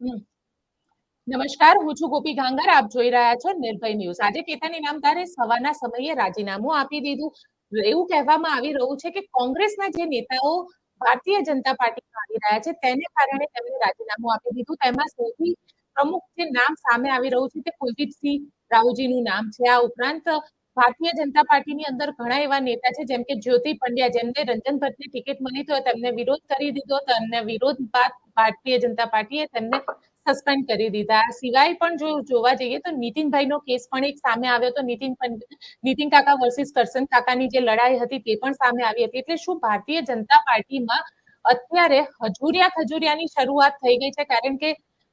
નમસ્કાર, હું છું ગોપી ઘાંગર. આપ જોઈ રહ્યા છો નિર્ભય ન્યૂઝ. આજે કેતન ઇનામદારે સવારના સમયે રાજીનામું આપી દીધું. એવું કહેવામાં આવી રહ્યું છે કે કોંગ્રેસના જે નેતાઓ ભારતીય જનતા પાર્ટીમાં આવી રહ્યા છે, તેને કારણે તેમણે રાજીનામું આપી દીધું. તેમાં સૌથી પ્રમુખ જે નામ સામે આવી રહ્યું છે તે કુલદીપસિંહ રાવજીનું નામ છે. આ ઉપરાંત ભારતીય જનતા પાર્ટીની અંદર ઘણા એવા નેતા છે, જેમ કે જ્યોતિ પંડ્યા, જેમને રંજન ભટ્ટની ટિકિટ મળી તો તેમને વિરોધ કરી દીધો, તેમને વિરોધ બાદ ભારતીય જનતા પાર્ટીએ તેમને સસ્પેન્ડ કરી દીધા. સિવાય પણ જો જોવા જઈએ તો નીતિનભાઈનો કેસ પણ એક સામે આવ્યો તો નીતિન નીતિન કાકા વર્સિસ કરસન કાકાની જે લડાઈ હતી તે પણ સામે આવી હતી. એટલે શું ભારતીય જનતા પાર્ટીમાં અત્યારે હજુરિયા ખજુરિયાની શરૂઆત થઈ ગઈ છે? કારણ કે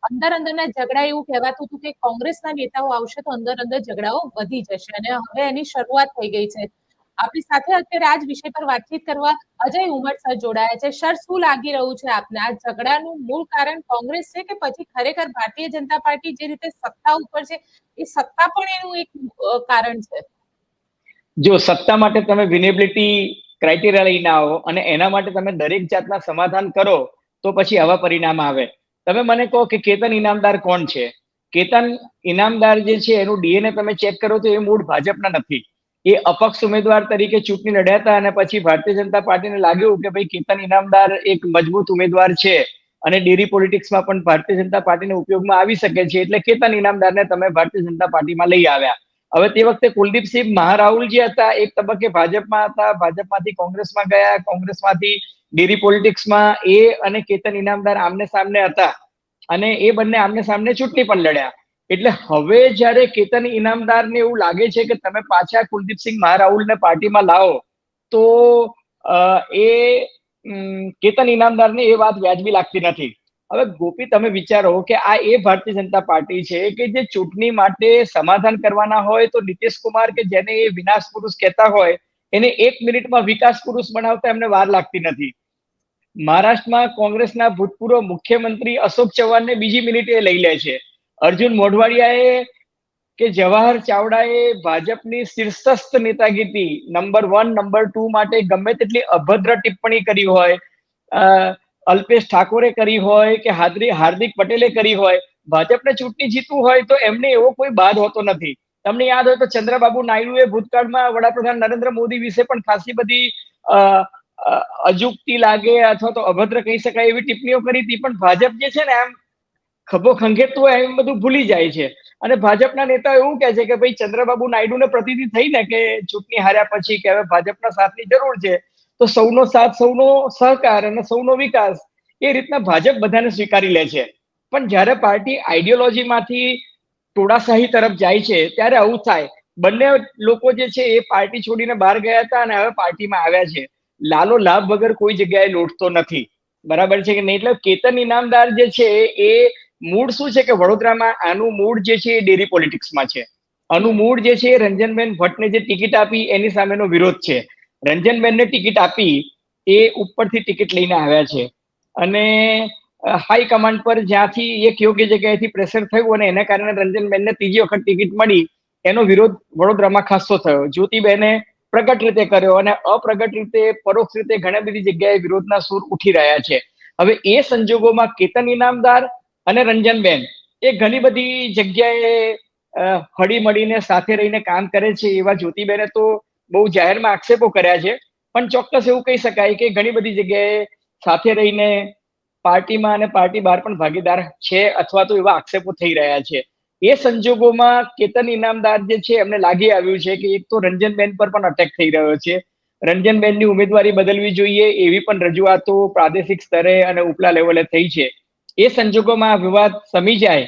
અંદર અંદરના ઝઘડા એવું કહેવાતું હતું કે કોંગ્રેસના નેતાઓ આવશે તો અંદર અંદર ઝઘડાઓ વધી જશે અને હવે એની શરૂઆત થઈ ગઈ છે. આપણી સાથે અત્યારે આ જ વિષય પર વાતચીત કરવા અજય ઉમર સર જોડાયા છે. સર, શું લાગી રહ્યું છે આપને? આ ઝઘડાનું મૂળ કારણ કોંગ્રેસ છે કે પછી ખરેખર ભારતીય જનતા પાર્ટી જે રીતે સત્તા ઉપર છે, એ સત્તા પણ એનું એક કારણ છે? જો સત્તા માટે તમે વિનેબિલિટી ક્રાઇટેરિયા લઈને આવો અને એના માટે તમે દરેક જાતના સમાધાન કરો, તો પછી આવા પરિણામ આવે. તમે મને કહો કે કેતન ઇનામદાર કોણ છે? કેતન ઇનામદાર જે છે, એનું ડીએનએ તમે ચેક કરો તો એ મૂળ ભાજપના નથી. એ અપક્ષ ઉમેદવાર તરીકે ચૂંટણી લડ્યા હતા અને પછી ભારતીય જનતા પાર્ટીને લાગ્યું કે ભાઈ કેતન ઇનામદાર એક મજબૂત ઉમેદવાર છે અને ડેરી પોલિટિક્સમાં પણ ભારતીય જનતા પાર્ટીને ઉપયોગમાં આવી શકે છે એટલે કેતન ઇનામદારને તમે ભારતીય જનતા પાર્ટીમાં લઈ આવ્યા. હવે તે વખતે કુલદીપસિંહ મહારાહુલ જે હતા, એક તબક્કે ભાજપમાં હતા, ભાજપમાંથી કોંગ્રેસમાં ગયા, કોંગ્રેસમાંથી ડેરી પોલિટિક્સમાં એ અને કેતન ઇનામદાર આમને સામને હતા અને એ બંને આમને સામને ચૂંટણી પણ લડ્યા. એટલે હવે જ્યારે કેતન ઇનામદારને એવું લાગે છે કે તમે પાછા કુલદીપસિંહ મહારાહુલને પાર્ટીમાં લાવો, તો એ કેતન ઇનામદારને એ વાત વ્યાજબી લાગતી નથી. હવે ગોપી, તમે વિચારો કે આ એ ભારતીય જનતા પાર્ટી છે કે જે ચૂંટણી માટે સમાધાન કરવાના હોય, તો નીતિશ કુમાર કે જેને એ વિનાશ પુરુષ કહેતા હોય, એને એક મિનિટમાં વિકાસ પુરુષ બનાવતા એમને વાર લાગતી નથી. મહારાષ્ટ્રમાં કોંગ્રેસના ભૂતપૂર્વ મુખ્યમંત્રી અશોક ચૌહાણને બીજી મિનિટે લઈ લે છે. અર્જુન મોઢવાડિયાએ કે જવાહર ચાવડાએ ભાજપની શીર્ષસ્થ નેતાગીરી નંબર વન, નંબર ટુ માટે ગમે તેટલી અભદ્ર ટિપ્પણી કરી હોય અલ્પેશ ઠાકોરે કરી હોય કે હાર્દિક હાર્દિક પટેલે કરી હોય, ભાજપને ચૂંટણી જીતવું હોય તો એમને એવો કોઈ બાદ હોતો નથી. તમને યાદ હોય તો ચંદ્રબાબુ નાયડુએ ભૂતકાળમાં વડાપ્રધાન નરેન્દ્ર મોદી વિશે પણ ખાસી બધી અજુકતી લાગે અથવા તો અભદ્ર કહી શકાય એવી ટિપ્પણીઓ કરી હતી, પણ ભાજપ જે છે ને એમ ખભો ખંખેરતું હોય એમ બધું ભૂલી જાય છે. અને ભાજપના નેતાઓ એવું કહે છે કે ભાઈ ચંદ્રબાબુ નાયડુને પ્રતિનિધિ થઈને કે ચૂંટણી હાર્યા પછી કે હવે ભાજપના સાથની જરૂર છે, તો સૌનો સાથ, સૌનો સહકાર અને સૌનો વિકાસ એ રીતના ભાજપ બધાને સ્વીકારી લે છે. પણ જ્યારે પાર્ટી આઈડિયોલોજીમાંથી ટોળાશાહી તરફ જાય છે, ત્યારે આવું થાય. બંને લોકો જે છે એ પાર્ટી છોડીને બહાર ગયા હતા અને હવે પાર્ટીમાં આવ્યા છે. લાલો લાભ વગર કોઈ જગ્યાએ લોટતો નથી. બરાબર છે કે નહીં? એટલે કેતન ઇનામદાર જે છે એ મૂળ શું છે કે વડોદરામાં આનું મૂળ જે છે એ ડેરી પોલિટિક્સમાં છે. આનું મૂળ જે છે રંજનબેન ભટ્ટને જે ટિકિટ આપી એની સામેનો વિરોધ છે. રંજનબેનને ટિકિટ આપી એ ઉપરથી ટિકિટ લઈને આવ્યા છે. અને હાઈ કમાન્ડ પર જ્યાંથી એક યોગ્ય જગ્યાએથી પ્રેશર થયું અને એના કારણે રંજનબેનને ત્રીજી વખત ટિકિટ મળી, એનો વિરોધ વડોદરામાં ખાસો થયો. જ્યોતિબેને પ્રગટ રીતે કર્યો અને અપ્રગટ રીતે, પરોક્ષ રીતે ઘણી બધી જગ્યાએ વિરોધના સૂર ઉઠી રહ્યા છે. હવે એ સંજોગોમાં કેતન ઇનામદાર અને રંજનબેન એ ઘણી બધી જગ્યાએ હળી મળીને સાથે રહીને કામ કરે છે એવા જ્યોતિબેને તો બહુ જાહેરમાં આક્ષેપો કર્યા છે. પણ ચોક્કસ એવું કહી શકાય કે ઘણી બધી જગ્યાએ સાથે રહીને પાર્ટીમાં અને પાર્ટી બહાર પણ ભાગીદાર છે અથવા તો એવા આક્ષેપો થઈ રહ્યા છે. એ સંજોગોમાં કેતન ઇનામદાર જે છે એમને લાગી આવ્યું છે કે એક તો રંજનબેન પર પણ અટેક થઈ રહ્યો છે. રંજનબેનની ઉમેદવારી બદલવી જોઈએ એવી પણ રજૂઆતો પ્રાદેશિક સ્તરે અને ઉપલા લેવલે થઈ છે. એ સંજોગોમાં આ વિવાદ સમી જાય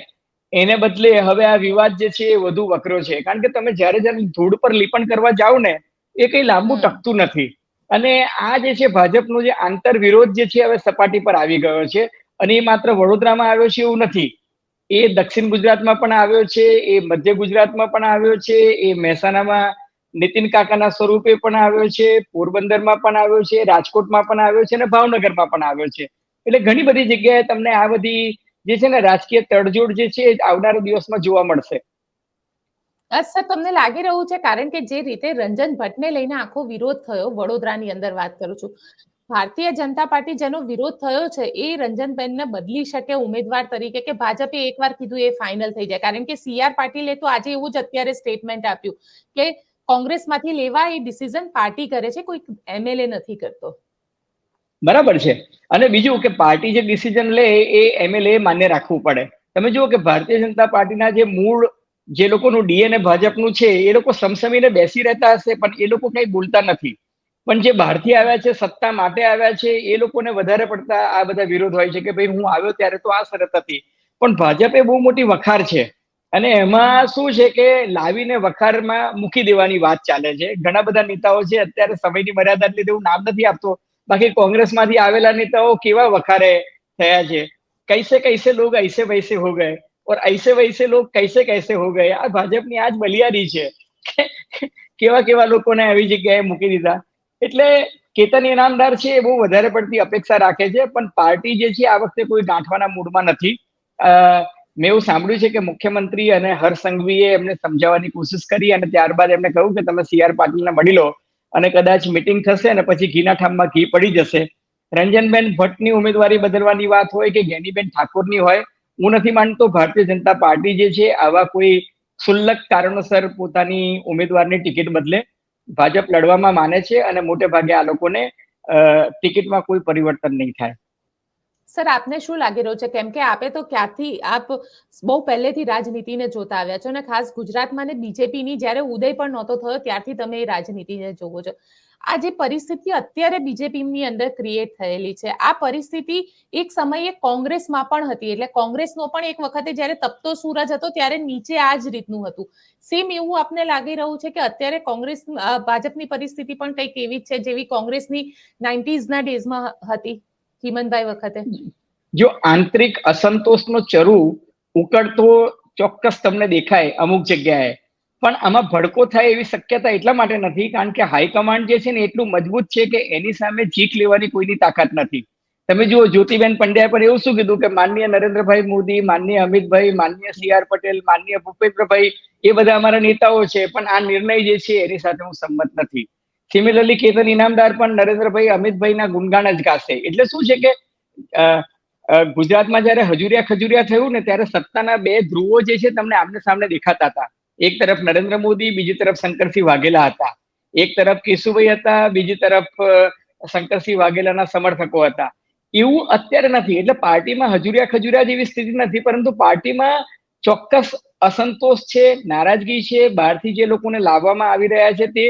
એને બદલે હવે આ વિવાદ જે છે એ વધુ વકરો છે. કારણ કે તમે જ્યારે જ્યારે ધૂળ પર લીપણ કરવા જાઓ ને એ કઈ લાંબુ ટકતું નથી. અને આ જે છે ભાજપનો જે આંતર વિરોધ જે છે હવે સપાટી પર આવી ગયો છે. અને એ માત્ર વડોદરામાં આવ્યો છે એવું નથી. એ દક્ષિણ ગુજરાતમાં પણ આવ્યો છે, એ મધ્ય ગુજરાતમાં પણ આવ્યો છે, એ મહેસાણામાં નીતિન કાકાના સ્વરૂપે પણ આવ્યો છે, પોરબંદરમાં પણ આવ્યો છે, રાજકોટમાં પણ આવ્યો છે અને ભાવનગરમાં પણ આવ્યો છે. એટલે ઘણી બધી જગ્યાએ તમને આ બધી જે છે ને રાજકીય તડજોડ જે છે આવનારા દિવસમાં જોવા મળશે. સર, તમને લાગી રહ્યું છે, કારણ કે જે રીતે રંજન ભટ્ટને લઈને આખો વિરોધ થયો, વડોદરાની અંદર વાત કરું છું. ભારતીય જનતા પાર્ટી જેનો વિરોધ થયો છે, એ રંજનબેનને બદલી શકે ઉમેદવાર તરીકે કે ભાજપે એકવાર કીધું એ ફાઇનલ થઈ જાય? કારણ કે સી આર પાટીલે તો આજે એવું જ અત્યારે સ્ટેટમેન્ટ આપ્યું કે કોંગ્રેસમાંથી લેવા એ ડિસિઝન પાર્ટી કરે છે કોઈ એમએલએ નથી કરતો. બરાબર છે. અને બીજું કે પાર્ટી જે ડિસિઝન લે એ એમએલએ માન્ય રાખવું પડે. તમે જુઓ કે ભારતીય જનતા પાર્ટીના જે મૂળ જે લોકોનું ડીએનએ ભાજપનું છે, એ લોકો સમસમીને બેસી રહેતા હશે, પણ એ લોકો કઈ બોલતા નથી. પણ જે બહારથી આવ્યા છે સત્તા માટે આવ્યા છે એ લોકોને વધારે પડતા આ બધા વિરોધ હોય છે કે ભાઈ હું આવ્યો ત્યારે તો આ શરત હતી પણ ભાજપે બહુ મોટી વખાર છે અને એમાં શું છે કે લાવીને વખારમાં મૂકી દેવાની વાત ચાલે છે ઘણા બધા નેતાઓ છે અત્યારે સમયની મર્યાદા લીધે હું નામ નથી આપતો બાકી કોંગ્રેસમાંથી આવેલા નેતાઓ કેવા વખારે થયા છે કૈસે કૈસે લોગ ऐसे वैसे हो गए और ऐसे वैसे लोग कैसे कैसे हो गए આ ભાજપની આજ બલિયારી છે કેવા કેવા લોકોને આવી જગ્યાએ મૂકી દીધા એટલે કેતન ઇનામદાર છે એ બહુ વધારે પડતી અપેક્ષા રાખે છે, પણ પાર્ટી જે છે આ વખતે કોઈ ગાંઠવાના મૂડમાં નથી. મેં એવું સાંભળ્યું છે કે મુખ્યમંત્રી અને હર્ષ સંઘવીએ એમને સમજાવવાની કોશિશ કરી અને ત્યારબાદ એમને કહ્યું કે તમે સી આર પાટીલને મળી લો અને કદાચ મિટિંગ થશે અને પછી ઘીના ઠામમાં ઘી પડી જશે. રંજનબેન ભટ્ટની ઉમેદવારી બદલવાની વાત હોય કે જ્ઞાનીબેન ઠાકોરની હોય, હું નથી માનતો. ભારતીય જનતા પાર્ટી જે છે આવા કોઈ સુલ્લક કારણોસર પોતાની ઉમેદવારની ટિકિટ બદલે. ભાજપ લડવામાં માને છે અને મોટે ભાગે આ લોકોને ટિકિટમાં કોઈ પરિવર્તન નહીં થાય. સર, આપને શું લાગી રહ્યું છે? કેમ કે આપે તો ક્યાંથી આપ બહુ પહેલેથી રાજનીતિને જોતા આવ્યા છો અને ખાસ ગુજરાતમાં ને બીજેપીની જ્યારે ઉદય પણ નહોતો થયો, ત્યારથી તમે એ રાજનીતિને જોવો છો. આ જે પરિસ્થિતિ અત્યારે બીજેપીની અંદર ક્રિએટ થયેલી છે, આ પરિસ્થિતિ એક સમયે કોંગ્રેસમાં પણ હતી. એટલે કોંગ્રેસનો પણ એક વખતે જ્યારે તપતો સૂરજ હતો, ત્યારે નીચે આ જ રીતનું હતું. સેમ એવું આપને લાગી રહ્યું છે કે અત્યારે કોંગ્રેસ ભાજપની પરિસ્થિતિ પણ કંઈક એવી જ છે જેવી કોંગ્રેસની નાઇન્ટીઝના ડેઝમાં હતી હિમંતભાઈ વખતે. જો આંતરિક અસંતોષનો ચરુ ઉકળતો ચોક્કસ તમને દેખાય અમુક જગ્યાએ. પણ આમાં ભડકો થાય એવી શક્યતા એટલા માટે નથી, કારણ કે હાઈકમાન્ડ જે છે ને એટલું મજબૂત છે કે એની સામે જીત લેવાની કોઈની તાકાત નથી. તમે જુઓ, જ્યોતિબેન પંડ્યા પર એવું શું કીધું કે માનનીય નરેન્દ્રભાઈ મોદી, માનનીય અમિતભાઈ, માનનીય સી આર પટેલ, માનનીય ભૂપેન્દ્રભાઈ, એ બધા અમારા નેતાઓ છે, પણ આ નિર્ણય જે છે એની સાથે હું સંમત નથી. સિમિલરલી કેતન ઇનામદાર પણ નરેન્દ્રભાઈ અમિતભાઈના ગુણગાન જ ગાશે. એટલે શું છે કે ગુજરાતમાં જયારે હજુરિયા ખજુરિયા થયું ને ત્યારે સત્તાના બે ધ્રુવો જે છે તમને આમને સામને દેખાતા હતા. એક તરફ નરેન્દ્ર મોદી, બીજી તરફ શંકરસિંહ વાઘેલા હતા. એક તરફ કેશુભાઈ હતા, બીજી તરફ શંકરસિંહ વાઘેલાના સમર્થકો હતા. એવું અત્યારે નથી. એટલે પાર્ટીમાં હજુરિયા ખજુરિયા જેવી સ્થિતિ નથી, પરંતુ પાર્ટીમાં ચોક્કસ અસંતોષ છે, નારાજગી છે, બહારથી જે લોકોને લાવવામાં આવી રહ્યા છે તે.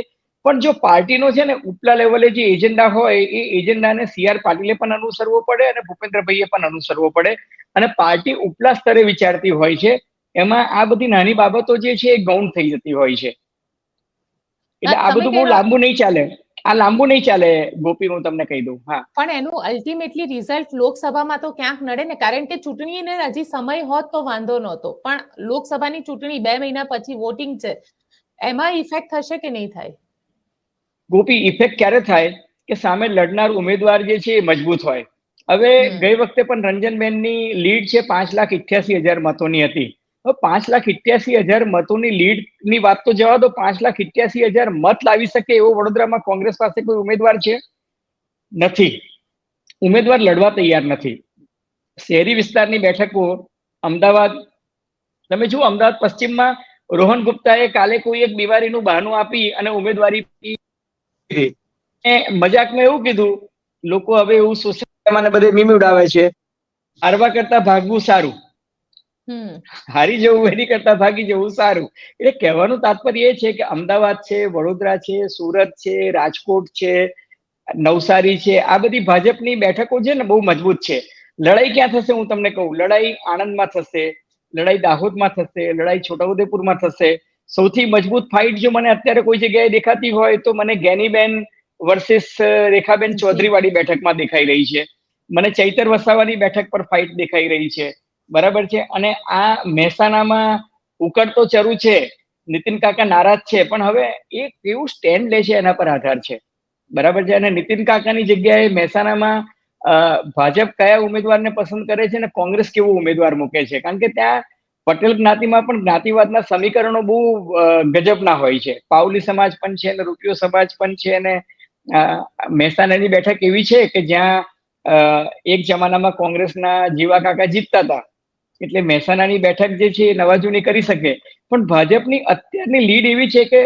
પણ જો પાર્ટીનો છે ને ઉપલા લેવલે જે એજન્ડા હોય, એ એજન્ડાને સી આર પાટીલે પણ અનુસરવો પડે અને ભૂપેન્દ્રભાઈએ પણ અનુસરવો પડે. અને પાર્ટી ઉપલા સ્તરે વિચારતી હોય છે એમાં આ બધી નાની બાબતો જે છે એ ગૌણ થઈ જતી હોય છે. એટલે આ બધું બહુ લાંબુ નહીં ચાલે. આ લાંબુ નહીં ચાલે ગોપી હું તમને કહી દઉં. હા. પણ એનું અલ્ટિમેટલી રિઝલ્ટ લોકસભામાં તો ક્યાંક નડે ને કારણ કે ચૂંટણીને હજી સમય હોત તો વાંધો નહોતો. પણ લોકસભાની ચૂંટણી બે મહિના પછી વોટિંગ છે. એમાં ઇફેક્ટ થશે કે નહીં થાય? ગોપી ઇફેક્ટ ક્યારે થાય? કે સામે લડનાર ઉમેદવાર જે છે એ મજબૂત હોય. હવે ગઈ વખતે પણ રંજનબેનની લીડ છે પાંચ લાખ ઇઠ્યાસી હજાર મતોની હતી. પાંચ લાખ ઇઠ્યાસી હજાર મતોની લીડની વાત તો જવા દો, પાંચ લાખ ઇઠ્યાસી હજાર મત લાવી શકે એવો વડોદરામાં કોંગ્રેસ પાસે કોઈ ઉમેદવાર છે? નથી. ઉમેદવાર લડવા તૈયાર નથી. શહેરી વિસ્તારની બેઠકો, અમદાવાદ, તમે જુઓ અમદાવાદ પશ્ચિમમાં રોહન ગુપ્તાએ કાલે કોઈ એક બીમારીનું બહાનું આપી અને ઉમેદવારી મજાકમાં એવું કીધું, લોકો હવે એવું સોશિયલ બધે મીમી ઉડાવે છે. હારવા કરતા ભાગવું સારું. હારી જવું એની કરતા ભાગી જવું સારું. એટલે કહેવાનું તાત્પર્ય એ છે કે અમદાવાદ છે વડોદરા છે સુરત છે રાજકોટ છે નવસારી છે આ બધી ભાજપની બેઠકો છે ને બહુ મજબૂત છે. લડાઈ ક્યાં થશે હું તમને કહું. લડાઈ આણંદમાં થશે લડાઈ દાહોદમાં થશે લડાઈ છોટાઉદેપુરમાં થશે. સૌથી મજબૂત ફાઇટ જો મને અત્યારે કોઈ જગ્યાએ દેખાતી હોય તો મને ગેનીબેન વર્સિસ રેખાબેન ચૌધરી વાળી બેઠકમાં દેખાઈ રહી છે. મને ચૈતર વસાવાની બેઠક પર ફાઇટ દેખાઈ રહી છે. બરાબર છે? અને આ મહેસાણામાં ઉકળતો ચરુ છે, નીતિન કાકા નારાજ છે, પણ હવે એ કેવું સ્ટેન્ડ લે છે એના પર આધાર છે? બરાબર છે? અને નીતિન કાકાની જગ્યાએ મહેસાણામાં ભાજપ કયા ઉમેદવારને પસંદ કરે છે અને કોંગ્રેસ કેવો ઉમેદવાર મૂકે છે? કારણ કે ત્યાં પટેલ જ્ઞાતિમાં પણ જ્ઞાતિવાદના સમીકરણો બહુ ગજબના હોય છે. પાવલી સમાજ પણ છે અને રૂપિયો સમાજ પણ છે અને મહેસાણાની બેઠક એવી છે કે જ્યાં એક જમાનામાં કોંગ્રેસના જીવા કાકા જીતતા હતા. એટલે મહેસાણાની બેઠક જે છે એ નવાજૂની કરી શકે. પણ ભાજપની અત્યારની લીડ એવી છે કે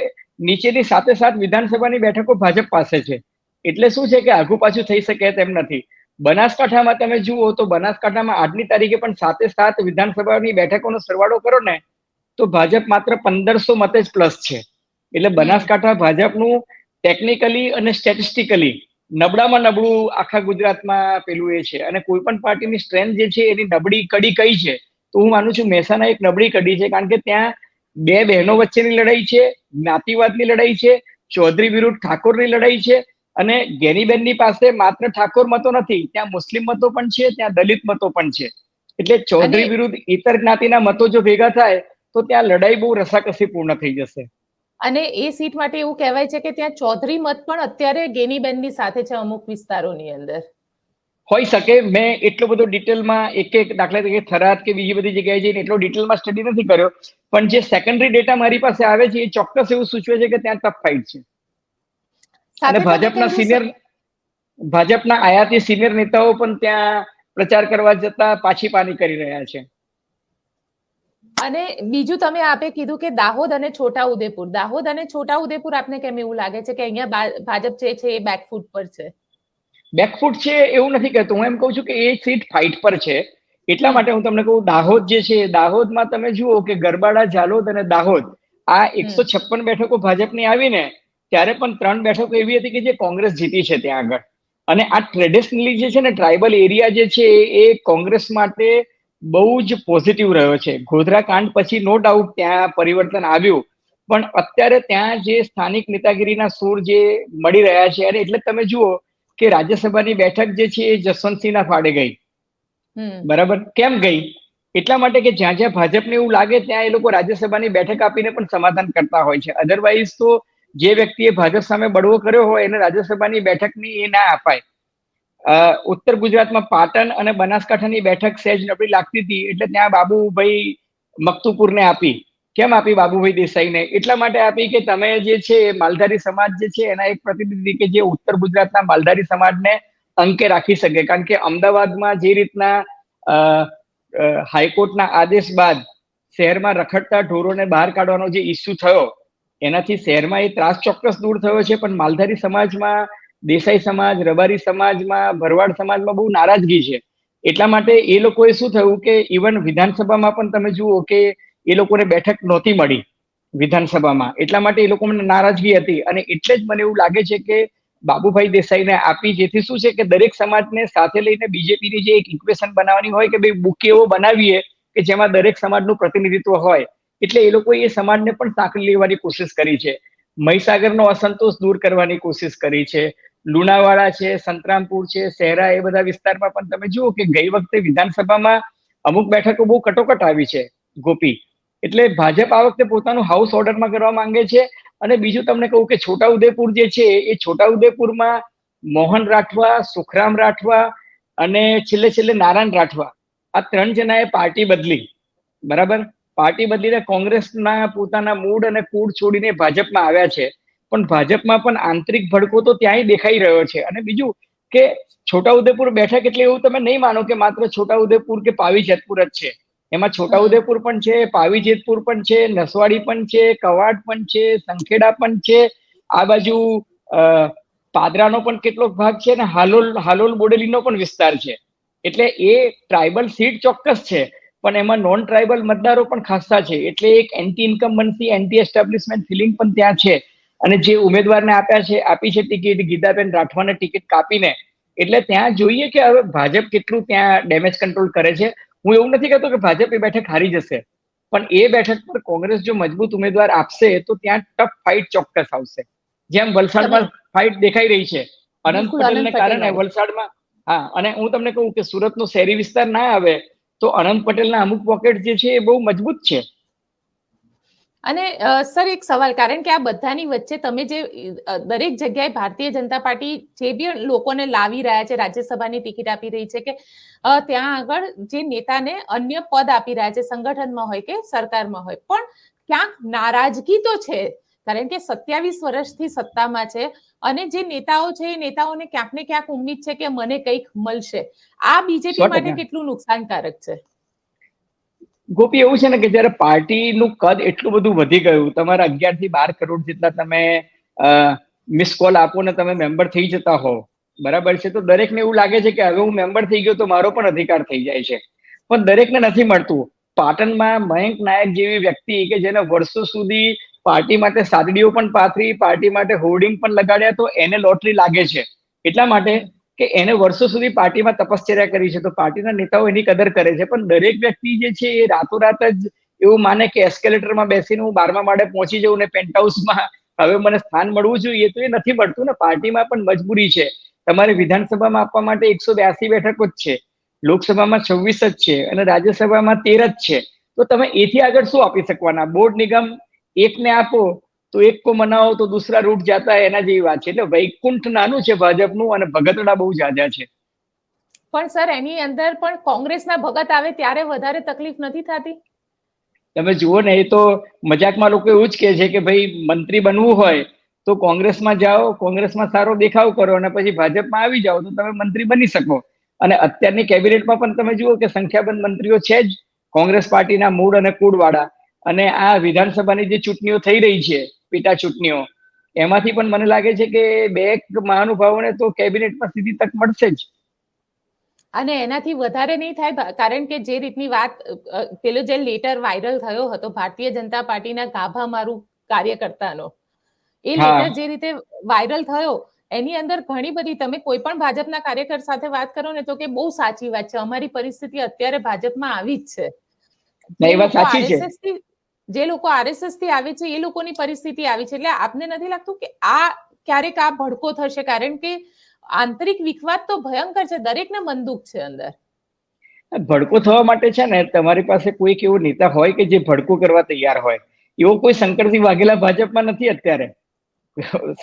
નીચેની સાથે સાથ વિધાનસભાની બેઠકો ભાજપ પાસે છે. એટલે શું છે કે આઘું પાછું થઈ શકે તેમ નથી. બનાસકાંઠામાં તમે જુઓ તો બનાસકાંઠામાં આજની તારીખે પણ સાથે સાત વિધાનસભાની બેઠકોનો સરવાળો કરો ને, તો ભાજપ માત્ર પંદરસો મતે જ પ્લસ છે. એટલે બનાસકાંઠા ભાજપનું ટેકનિકલી અને સ્ટેટિસ્ટિકલી નબળામાં નબળું આખા ગુજરાતમાં પેલું એ છે. અને કોઈ પણ પાર્ટીની સ્ટ્રેન્થ જે છે એની નબળી કડી કઈ છે? તો હું માનું છું મહેસાણા એક નબળી કડી છે કારણ કે ત્યાં બે બહેનો વચ્ચેની લડાઈ છે જ્ઞાતિવાદની લડાઈ છે ચૌધરી વિરુદ્ધ ઠાકોરની લડાઈ છે અને ગેનીબેનની પાસે માત્ર ઠાકોર મતો નથી ત્યાં મુસ્લિમ મતો પણ છે ત્યાં દલિત મતો પણ છે. એટલે ચૌધરી વિરુદ્ધ ઇતર જ્ઞાતિના મતો જો ભેગા થાય તો ત્યાં લડાઈ બહુ રસાકસી પૂર્ણ થઈ જશે. અને એ સીટ માટે એવું કહેવાય છે કે ત્યાં ચૌધરી મત પણ અત્યારે ગેનીબેનની સાથે છે અમુક વિસ્તારોની અંદર. હોઈ શકે મેં એટલો બધો ડિટેલમાં એક એક દાખલા તરીકે થરાદ કે બીજી બધી જગ્યાએ જઈને એટલો ડિટેલમાં સ્ટડી નથી કર્યો પણ જે સેકન્ડરી ડેટા મારી પાસે આવે છે એ ચોક્કસ એવું સૂચવે છે કે ત્યાં ટફ ફાઇટ છે. અને ભાજપના સિનિયર ભાજપના આયાતી સિનિયર નેતાઓ પણ ત્યાં પ્રચાર કરવા જતા પાછી પાની કરી રહ્યા છે. અને બીજું તમે આપે કીધું કે દાહોદ અને છોટા ઉદેપુર દાહોદ અને છોટા ઉદેપુર આપને કેમ એવું લાગે છે કે અહીંયા ભાજપ જે છે એ બેકફૂટ પર છે? બેકફૂટ છે એવું નથી કહેતો. હું એમ કહું છું કે એ સીટ ફાઇટ પર છે. એટલા માટે હું તમને કહું દાહોદ જે છે દાહોદમાં તમે જુઓ કે ગરબાડા ઝાલોદ અને દાહોદ આ એકસો છપ્પન બેઠકો ભાજપની આવીને ત્યારે પણ ત્રણ બેઠકો એવી હતી કે જે કોંગ્રેસ જીતી છે ત્યાં આગળ. અને આ ટ્રેડિશનલી જે છે ને ટ્રાઇબલ એરિયા જે છે એ કોંગ્રેસ માટે બહુ જ પોઝિટિવ રહ્યો છે. ગોધરા કાંડ પછી નો ડાઉટ ત્યાં પરિવર્તન આવ્યું. પણ અત્યારે ત્યાં જે સ્થાનિક નેતાગીરીના સૂર જે મળી રહ્યા છે અને એટલે તમે જુઓ કે રાજ્યસભાની બેઠક જે છે એ જસવંતસિંહના ફાળે ગઈ. બરાબર? કેમ ગઈ? એટલા માટે કે જ્યાં જ્યાં ભાજપને એવું લાગે ત્યાં એ લોકો રાજ્યસભાની બેઠક આપીને પણ સમાધાન કરતા હોય છે. અધરવાઇઝ તો જે વ્યક્તિએ ભાજપ સામે બળવો કર્યો હોય એને રાજ્યસભાની બેઠકની એ ના અપાય. ઉત્તર ગુજરાતમાં પાટણ અને બનાસકાંઠાની બેઠક સહેજ નબળી લાગતી હતી, એટલે ત્યાં બાબુભાઈ મકતુપુરને આપી. કેમ આપી બાબુભાઈ દેસાઈને? એટલા માટે આપી કે તમે જે છે, માલધારી સમાજ જે છે, એના એક પ્રતિનિધિ કે જે ઉત્તર ગુજરાતના માલધારી સમાજને અંકે રાખી શકે. કારણ કે અમદાવાદમાં જે રીતના હાઈકોર્ટના આદેશ બાદ શહેરમાં રખડતા ઢોરોને બહાર કાઢવાનો જે ઇસ્યુ થયો, એનાથી શહેરમાં એ ત્રાસ ચોક્કસ દૂર થયો છે, પણ માલધારી સમાજમાં દેસાઈ સમાજ, રબારી સમાજમાં, ભરવાડ સમાજમાં બહુ નારાજગી છે. એટલા માટે એ લોકોએ શું થયું કે ઇવન વિધાનસભામાં પણ તમે જુઓ કે એ લોકોને બેઠક નહોતી મળી વિધાનસભામાં. એટલા માટે એ લોકોને નારાજગી હતી અને એટલે જ મને એવું લાગે છે કે બાબુભાઈ દેસાઈને આપી જેથી શું છે કે દરેક સમાજને સાથે લઈને બીજેપીની જે એક ઇક્વેશન બનાવવાની હોય કે ભાઈ બુક એવો બનાવીએ કે જેમાં દરેક સમાજનું પ્રતિનિધિત્વ હોય. એટલે એ લોકોએ એ સમાજને પણ સાંકળી લેવાની કોશિશ કરી છે. મહીસાગરનો અસંતોષ દૂર કરવાની કોશિશ કરી છે. લુણાવાડા છે, સંતરામપુર છે શહેરા એ બધા વિસ્તારમાં પણ તમે જુઓ કે ગઈ વખતે વિધાનસભામાં અમુક બેઠકો બહુ કટોકટ આવી છે, ગોપી. એટલે ભાજપ આ વખતે પોતાનું હાઉસ ઓર્ડરમાં કરવા માંગે છે અને બીજું તમને કહું કે છોટાઉદેપુર જે છે, એ છોટાઉદેપુરમાં મોહન રાઠવા, સુખરામ રાઠવા અને છેલ્લે છેલ્લે નારાયણ રાઠવા, આ ત્રણ જણાએ પાર્ટી બદલી. બરાબર? પાર્ટી બદલીને કોંગ્રેસના પોતાના મૂડ અને કૂડ છોડીને ભાજપમાં આવ્યા છે. પણ ભાજપમાં પણ આંતરિક ભડકો તો ત્યાંય દેખાઈ રહ્યો છે. અને બીજું કે છોટાઉદેપુર બેઠક એટલે એવું તમે નહીં માનો કે માત્ર છોટાઉદેપુર કે પાવી જેતપુર જ છે. એમાં છોટાઉદેપુર પણ છે પાવી જેતપુર પણ છે, નસવાડી પણ છે, કવાડ પણ છે, સંખેડા પણ છે. આ બાજુ પાદરાનો પણ કેટલોક ભાગ છે અને હાલોલ હાલોલ બોડેલીનો પણ વિસ્તાર છે. એટલે એ ટ્રાઇબલ સીટ ચોક્કસ છે, પણ એમાં નોન ટ્રાઇબલ મતદારો પણ ખાસા છે. એટલે એક anti incumbency anti establishment feeling પણ ત્યાં છે. અને જે ઉમેદવારને આપ્યા છે આપી છે ટિકિટ ગીતાબેન રાઠવાને ટિકિટ કાપીને એટલે ત્યાં જોઈએ કે હવે ભાજપ કેટલું ત્યાં ડેમેજ કંટ્રોલ કરે છે. હું એવું નથી કહેતો કે ભાજપ એ બેઠક હારી જશે પણ એ બેઠક પર કોંગ્રેસ જો મજબૂત ઉમેદવાર આપશે તો ત્યાં ટફ ફાઇટ ચોક્કસ આવશે. જેમ વલસાડમાં ફાઇટ દેખાઈ રહી છે અનંત પટેલને કારણે વલસાડમાં હા અને હું તમને કહું કે સુરતનો શહેરી વિસ્તાર ના આવે તો અનંત પટેલના અમુક પોકેટ જે છે એ બહુ મજબૂત છે. અને સર એક સવાલ. કારણ કે આ બધાની વચ્ચે તમે જે દરેક જગ્યાએ ભારતીય જનતા પાર્ટી જે બી લોકોને લાવી રહ્યા છે રાજ્યસભાની ટિકિટ આપી રહી છે કે ત્યાં આગળ જે નેતાને અન્ય પદ આપી રહ્યા છે સંગઠનમાં હોય કે સરકારમાં હોય. પણ ક્યાંક નારાજગી તો છે. કારણ કે સત્યાવીસ વર્ષથી સત્તામાં છે અને જે નેતાઓ છે એ નેતાઓને ક્યાંક ને ક્યાંક ઉમ્મીદ છે કે મને કંઈક મળશે. આ બીજેપી માટે કેટલું નુકસાનકારક છે? ગોપી, એવું છે ને કે જ્યારે પાર્ટીનું કદ એટલું બધું વધી ગયું, તમારા અગિયારથી બાર કરોડ જેટલા તમે મિસ કોલ આપો ને તમે મેમ્બર થઈ જતા હો બરાબર છે? તો દરેકને એવું લાગે છે કે હવે હું મેમ્બર થઈ ગયો તો મારો પણ અધિકાર થઈ જાય છે. પણ દરેકને નથી મળતું. પાટણમાં મયંક નાયક જેવી વ્યક્તિ કે જેને વર્ષો સુધી પાર્ટી માટે સાદડીઓ પણ પાથરી, પાર્ટી માટે હોર્ડિંગ પણ લગાડ્યા, તો એને લોટરી લાગે છે. એટલા માટે કે એને વર્ષો સુધી પાર્ટીમાં તપશ્ચર્યા કરી છે, તો પાર્ટીના નેતાઓ એની કદર કરે છે. પણ દરેક વ્યક્તિ જે છે, એ રાતોરાત જ એવું માને કે એસ્કેલેટરમાં બેસીને હું બારમા માળે પહોંચી જઉં ને પેન્ટ હાઉસમાં હવે મને સ્થાન મળવું જોઈએ, તો એ નથી મળતું ને પાર્ટીમાં પણ મજબૂરી છે. તમારે વિધાનસભામાં આપવા માટે એકસો બ્યાસી બેઠકો જ છે. લોકસભામાં છવ્વીસ જ છે અને રાજ્યસભામાં તેર જ છે. તો તમે એથી આગળ શું આપી શકવાના? બોર્ડ નિગમ એકને આપો તો એક કો મનાવો તો દૂસરા રૂટ જાતા હે એના જેવી વાત છે. એટલે વૈકુંઠ નાનું છે ભાજપનું અને ભગતડા બહુ જાજા છે. પણ સર એની અંદર પણ કોંગ્રેસના ભગત આવે ત્યારે વધારે તકલીફ નથી થતી? તમે જુઓ ને એ તો મજાકમાં લોકો એવું જ કહે છે કે ભાઈ મંત્રી બનવું હોય તો કોંગ્રેસમાં જાઓ કોંગ્રેસમાં સારો દેખાવ કરો અને પછી ભાજપમાં આવી જાઓ તો તમે મંત્રી બની શકો. અને અત્યારની કેબિનેટમાં પણ તમે જુઓ કે સંખ્યાબંધ મંત્રીઓ છે જ કોંગ્રેસ પાર્ટીના મૂળ અને કુળવાળા. અને આ વિધાનસભાની જે ચૂંટણીઓ થઈ રહી છે પેટા ચૂંટણીઓ એમાંથી પણ મને લાગે છે કે બે મહાનુભાવોને તો કેબિનેટમાં સીધી તક મળશે જ. અને એનાથી વધારે નહીં થાય કારણ કે જે રીતની વાત પેલો જે લેટર વાયરલ થયો હતો ભારતીય જનતા પાર્ટીના ગાભા મારું કાર્યકર્તાનો એ લેટર જે રીતે વાયરલ થયો એની અંદર ઘણી બધી તમે કોઈ પણ ભાજપના કાર્યકર સાથે વાત કરો ને તો કે બહુ સાચી વાત છે. અમારી પરિસ્થિતિ અત્યારે ભાજપમાં આવી જ છે. જે લોકો આરએસએસથી આવે છે, એ લોકોની પરિસ્થિતિ આવી છે. એટલે આપને નથી લાગતું કે આ ક્યારેક આ ભડકો થશે? કારણ કે આંતરિક વિખવાદ તો ભયંકર છે. દરેકને મન દુઃખ છે અંદર. ભડકો થવા માટે છે ને, તમારી પાસે કોઈક એવો નેતા હોય કે જે ભડકો કરવા તૈયાર હોય. એવો કોઈ શંકરસિંહ વાઘેલા ભાજપમાં નથી અત્યારે.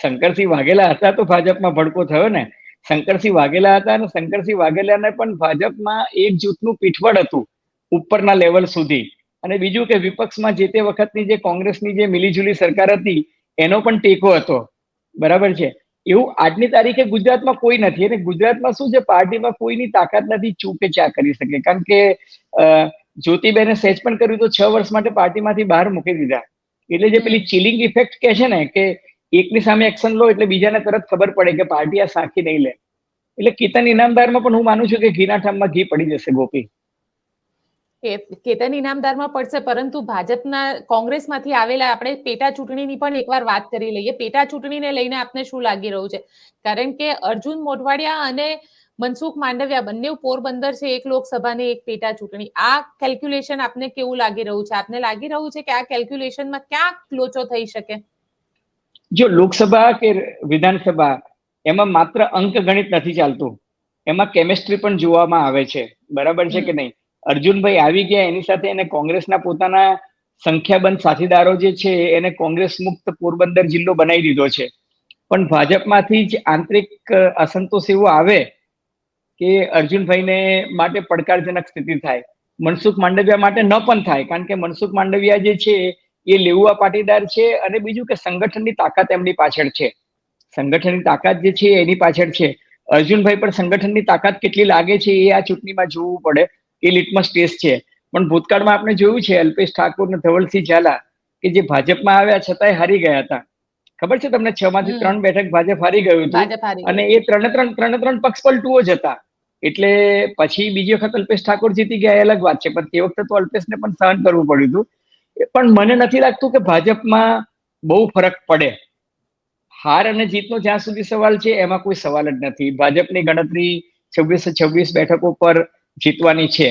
શંકરસિંહ વાઘેલા હતા તો ભાજપમાં ભડકો થયો ને. શંકરસિંહ વાઘેલા હતા અને શંકરસિંહ વાઘેલાને પણ ભાજપમાં એક જૂથનું પીઠબળ હતું ઉપરના લેવલ સુધી. અને બીજું કે વિપક્ષમાં જે તે વખતની જે કોંગ્રેસની જે મિલીજુલી સરકાર હતી એનો પણ ટેકો હતો. બરાબર છે? એવું આજની તારીખે ગુજરાતમાં કોઈ નથી. અને ગુજરાતમાં શું છે? પાર્ટીમાં કોઈની તાકાત નથી ચૂકે ચા કરી શકે. કારણ કે જ્યોતિબેને સેજ પણ કર્યું તો છ વર્ષ માટે પાર્ટીમાંથી બહાર મૂકી દીધા. એટલે જે પેલી ચિલિંગ ઇફેક્ટ કે છે ને કે એકની સામે એક્શન લો એટલે બીજાને તરત ખબર પડે કે પાર્ટી આ સાખી નહીં લે. એટલે કેતન ઇનામદારમાં પણ હું માનું છું કે ઘીના ઠામમાં ઘી પડી જશે ગોપી. કેતન ઇનામદારમાં પડશે પરંતુ ભાજપના કોંગ્રેસમાંથી આવેલા આપણે પેટા ચૂંટણીની પણ એકવાર વાત કરી લઈએ. પેટા ચૂંટણીને લઈને આપને શું લાગી રહ્યું છે? કારણ કે અર્જુન મોઢવાડિયા અને મનસુખ માંડવિયા બંને પોરબંદર છે એક લોકસભાની એક પેટા ચૂંટણી. આ કેલ્ક્યુલેશન આપને કેવું લાગી રહ્યું છે? આપને લાગી રહ્યું છે કે આ કેલ્ક્યુલેશનમાં ક્યાં લોચો થઈ શકે? જો લોકસભા કે વિધાનસભા એમાં માત્ર અંક ગણિત નથી ચાલતું. એમાં કેમેસ્ટ્રી પણ જોવામાં આવે છે. બરાબર છે કે નહીં? અર્જુનભાઈ આવી ગયા એની સાથે એને કોંગ્રેસના પોતાના સંખ્યાબંધ સાથીદારો જે છે એને કોંગ્રેસ મુક્ત પોરબંદર જિલ્લો બનાવી દીધો છે. પણ ભાજપમાંથી જ આંતરિક અસંતોષ એવો આવે કે અર્જુનભાઈને માટે પડકારજનક સ્થિતિ થાય. મનસુખ માંડવિયા માટે ન પણ થાય, કારણ કે મનસુખ માંડવિયા જે છે એ લેઉવા પાટીદાર છે અને બીજું કે સંગઠનની તાકાત એમની પાછળ છે. સંગઠનની તાકાત જે છે એની પાછળ છે. અર્જુનભાઈ પર સંગઠનની તાકાત કેટલી લાગે છે એ આ ચૂંટણીમાં જોવું પડે. એ લિટમસ ટેસ્ટ છે. પણ ભૂતકાળમાં આપણે જોયું છે અલ્પેશ ઠાકોર અને ધવલસિંહ ઝાલા કે જે ભાજપમાં આવ્યા છતાંય હારી ગયા હતા. ખબર છે તમને? છ માંથી ત્રણ બેઠક ભાજપ હારી ગયું હતું અને એ ત્રણે ત્રણ ત્રણે ત્રણ પક્ષ પલટુઓ જ હતા. એટલે પછી બીજી વખત અલ્પેશ ઠાકોર જીતી ગયા એ અલગ વાત છે પણ તે વખતે તો અલ્પેશને પણ સહન કરવું પડ્યું હતું. પણ મને નથી લાગતું કે ભાજપમાં બહુ ફરક પડે. હાર અને જીતનો જ્યાં સુધી સવાલ છે એમાં કોઈ સવાલ જ નથી. ભાજપની ગણતરી છવ્વીસ છવ્વીસ બેઠકો પર જીતવાની છે.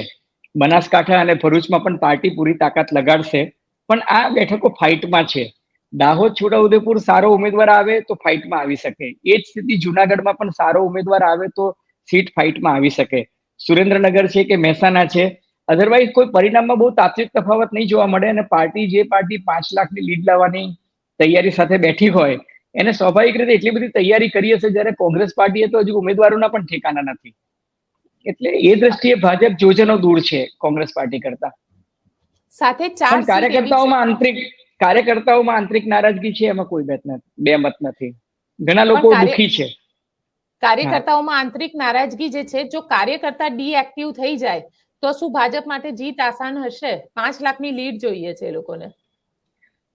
બનાસકાંઠા અને ભરૂચમાં પણ પાર્ટી પૂરી તાકાત લગાડશે. પણ આ બેઠકો ફાઇટમાં છે. દાહોદ, છોટાઉદેપુર સારો ઉમેદવાર આવે તો ફાઇટમાં આવી શકે. એ જ સ્થિતિ જુનાગઢમાં પણ સારો ઉમેદવાર આવે તો સીટ ફાઇટમાં આવી શકે. સુરેન્દ્રનગર છે કે મહેસાણા છે? અધરવાઇઝ કોઈ પરિણામમાં બહુ તાત્વિક તફાવત નહીં જોવા મળે અને પાર્ટી જે પાર્ટી પાંચ લાખની લીડ લાવવાની તૈયારી સાથે બેઠી હોય, એને સ્વાભાવિક રીતે એટલી બધી તૈયારી કરી હશે જ્યારે કોંગ્રેસ પાર્ટીએ તો હજુ ઉમેદવારોના પણ ઠેકાના નથી. એટલે એ દ્રષ્ટિએ ભાજપ જોજનો દૂર છે કોંગ્રેસ પાર્ટી કરતા. સાથે ચાર. કાર્યકર્તાઓમાં આંતરિક કાર્યકર્તાઓમાં આંતરિક નારાજગી છે એમાં કોઈ બેત નથી બે મત નથી. ઘણા લોકો દુખી છે. કાર્યકર્તાઓમાં આંતરિક નારાજગી જે છે જો કાર્યકર્તા ડીએક્ટિવ થઈ જાય તો શું ભાજપ માટે જીત આસાન હશે? પાંચ લાખની લીડ જોઈએ છે એ લોકોને.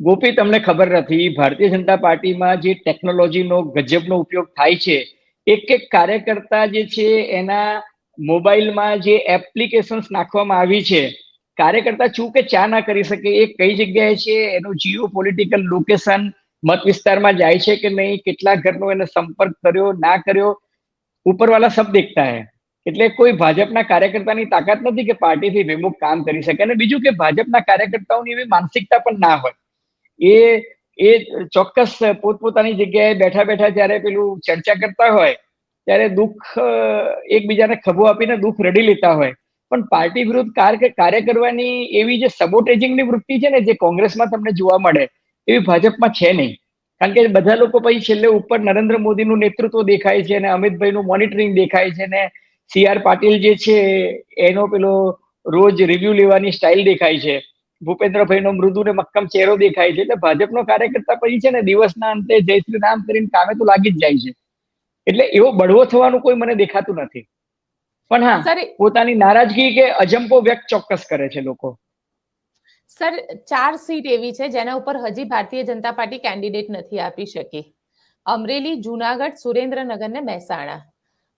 ગોપી તમને ખબર નથી ભારતીય જનતા પાર્ટીમાં જે ટેકનોલોજીનો ગજબનો ઉપયોગ થાય છે એક એક કાર્યકર્તા જે છે એના મોબાઈલમાં જે એપ્લિકેશન્સ નાખવામાં આવી છે, કાર્યકર્તા ચૂ કે ચા ના કરી શકે, એ કઈ જગ્યાએ છે, એનું જીઓ પોલિટિકલ લોકેશન મત વિસ્તારમાં જાય છે કે નહીં, કેટલા ઘરનો એને સંપર્ક કર્યો, ના કર્યો, ઉપરવાલા સબ દેખતા હે. એટલે કોઈ ભાજપના કાર્યકર્તાની તાકાત નથી કે પાર્ટીથી વિમુખ કામ કરી શકે. અને બીજું કે ભાજપના કાર્યકર્તાઓની એવી માનસિકતા પણ ના હોય. એ એ ચોક્કસ પોતપોતાની જગ્યાએ બેઠા બેઠા જ્યારે પેલું ચર્ચા કરતા હોય ત્યારે દુઃખ એકબીજાને ખભો આપીને દુઃખ રડી લેતા હોય. પણ પાર્ટી વિરુદ્ધ કાર- કાર્ય કરવાની એવી જે સબોટેજિંગની વૃત્તિ છે ને, જે કોંગ્રેસમાં તમને જોવા મળે, એવી ભાજપમાં છે નહીં. કારણ કે બધા લોકો પછી છેલ્લે ઉપર નરેન્દ્ર મોદીનું નેતૃત્વ દેખાય છે અને અમિતભાઈનું મોનિટરિંગ દેખાય છે ને સી આર પાટીલ જે છે, એનો પેલો રોજ રિવ્યુ લેવાની સ્ટાઇલ દેખાય છે. ભૂપેન્દ્રભાઈનો મૃદુ ને મક્કમ ચહેરો દેખાય છે. એટલે ભાજપનો કાર્યકર્તા પછી છે ને, દિવસના અંતે જય શ્રી રામ કરીને કામે તો લાગી જ જાય છે. એટલે એવો બળવો થવાનું કોઈ મને દેખાતું નથી. પણ હા પોતાની નારાજગી કે અજંપો વ્યક્ત ચોક્કસ કરે છે લોકો. સર ચાર સીટ એવી છે જેના ઉપર હજી ભારતીય જનતા પાર્ટી કેન્ડિડેટ નથી આપી શકી. અમરેલી જુનાગઢ સુરેન્દ્રનગર ને મહેસાણા.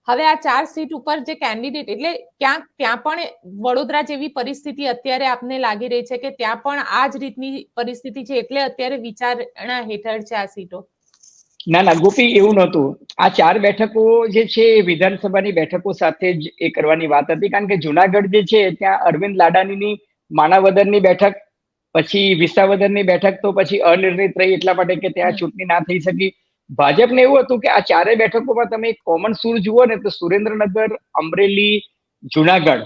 હવે આ ચાર સીટ ઉપર જે કેન્ડિડેટ એટલે ક્યાંક ત્યાં પણ વડોદરા જેવી પરિસ્થિતિ અત્યારે આપને લાગી રહી છે કે ત્યાં પણ આ જ રીતની પરિસ્થિતિ છે એટલે અત્યારે વિચારણા હેઠળ છે આ સીટો. ના ના, ગોપી, એવું નહોતું. આ ચાર બેઠકો જે છે, એ વિધાનસભાની બેઠકો સાથે જ એ કરવાની વાત હતી. કારણ કે જુનાગઢ જે છે, ત્યાં અરવિંદ લાડાણીની માણાવદરની બેઠક, પછી વિસાવદરની બેઠક, તો પછી અનિર્ણિત રહી એટલા માટે કે ત્યાં ચૂંટણી ના થઈ શકી. ભાજપને એવું હતું કે આ ચારેય બેઠકોમાં તમે કોમન સૂર જુઓ ને, તો સુરેન્દ્રનગર, અમરેલી, જુનાગઢ.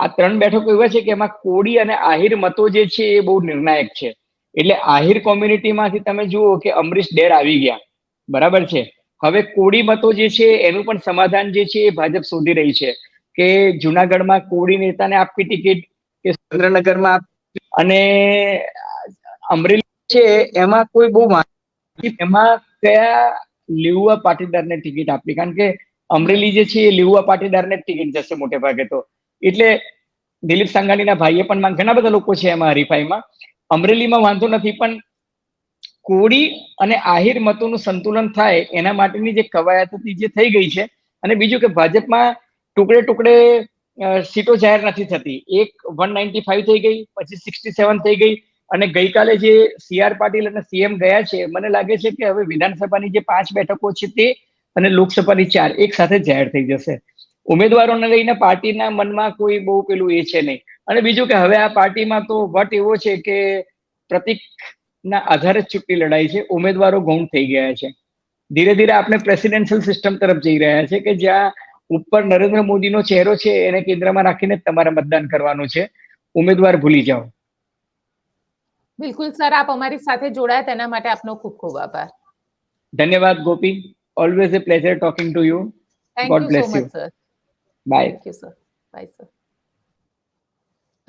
આ ત્રણ બેઠકો એવા છે કે એમાં કોડી અને આહિર મતો જે છે, એ બહુ નિર્ણાયક છે. એટલે આહિર કોમ્યુનિટીમાંથી તમે જુઓ કે અમરીશ ડેર આવી ગયા. બરાબર છે? હવે કોળી મતો જે છે, એનું પણ સમાધાન જે છે એ ભાજપ શોધી રહી છે કે જુનાગઢમાં કોળી નેતાને આપવી ટિકિટ કે સુરેન્દ્રનગરમાં. અને અમરેલી છે, એમાં કોઈ બહુ એમાં કયા લીલુઆ પાટીદારને ટિકિટ આપવી? કારણ કે અમરેલી જે છે એ લીલુઆ પાટીદારને જ ટિકિટ જશે મોટે ભાગે તો. એટલે દિલીપ સંઘાણીના ભાઈએ પણ ઘણા બધા લોકો છે એમાં હરીફાઈમાં અમરેલીમાં વાંધો નથી, પણ કોળી અને આહિર મતોનું સંતુલન થાય એના માટેની જે કવાયત હતી જે થઈ ગઈ છે. અને બીજું કે ભાજપમાં ટુકડે ટુકડે સીટો જાહેર નથી થતી. એક વન નાઇન્ટી ફાઈવ થઈ ગઈ, પછી સિક્સટી સેવન થઈ ગઈ અને ગઈકાલે જે સી આર પાટીલ અને સીએમ ગયા છે, મને લાગે છે કે હવે વિધાનસભાની જે પાંચ બેઠકો છે તે અને લોકસભાની ચાર એક સાથે જાહેર થઈ જશે. ઉમેદવારોને લઈને પાર્ટીના મનમાં કોઈ બહુ પેલું એ છે નહીં. અને બીજું કે હવે આ પાર્ટીમાં તો વટ એવો છે કે પ્રતિકના આધારે જ ચૂંટણી લડાઈ છે ઉમેદવારો ગૌણ થઈ ગયા છે. ધીરે ધીરે આપણે પ્રેસિડેન્શિયલ સિસ્ટમ તરફ જઈ રહ્યા છે કે જ્યાં ઉપર નરેન્દ્ર મોદીનો ચહેરો છે એને કેન્દ્રમાં રાખીને તમારે મતદાન કરવાનું છે. ઉમેદવાર ભૂલી જાઓ. બિલકુલ સર આપ અમારી સાથે જોડાયા તેના માટે આપનો ખૂબ ખૂબ આભાર. ધન્યવાદ Gopi. Always a pleasure talking to you God bless you bye thank you sir bye sir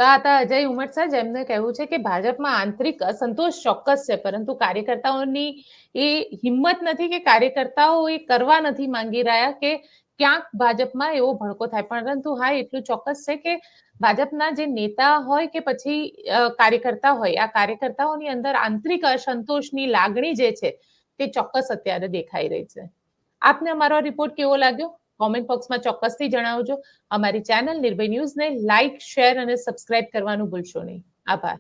તો આ હતા અજય ઉમટ સર જેમને કહેવું છે કે ભાજપમાં આંતરિક અસંતોષ ચોક્કસ છે, પરંતુ કાર્યકર્તાઓની એ હિંમત નથી કે કાર્યકર્તાઓ એ કરવા નથી માંગી રહ્યા કે ક્યાંક ભાજપમાં એવો ભડકો થાય. પરંતુ હા, એટલું ચોક્કસ છે કે ભાજપના જે નેતા હોય કે પછી કાર્યકર્તા હોય, આ કાર્યકર્તાઓની અંદર આંતરિક અસંતોષની લાગણી જે છે, તે ચોક્કસ અત્યારે દેખાઈ રહી છે. આપને અમારો રિપોર્ટ કેવો લાગ્યો? કોમેન્ટ બોક્સમાં ચોક્કસથી જણાવજો. અમારી ચેનલ નિર્ભય ન્યૂઝને લાઇક શેર અને સબસ્ક્રાઇબ કરવાનું ભૂલશો નહીં. આભાર.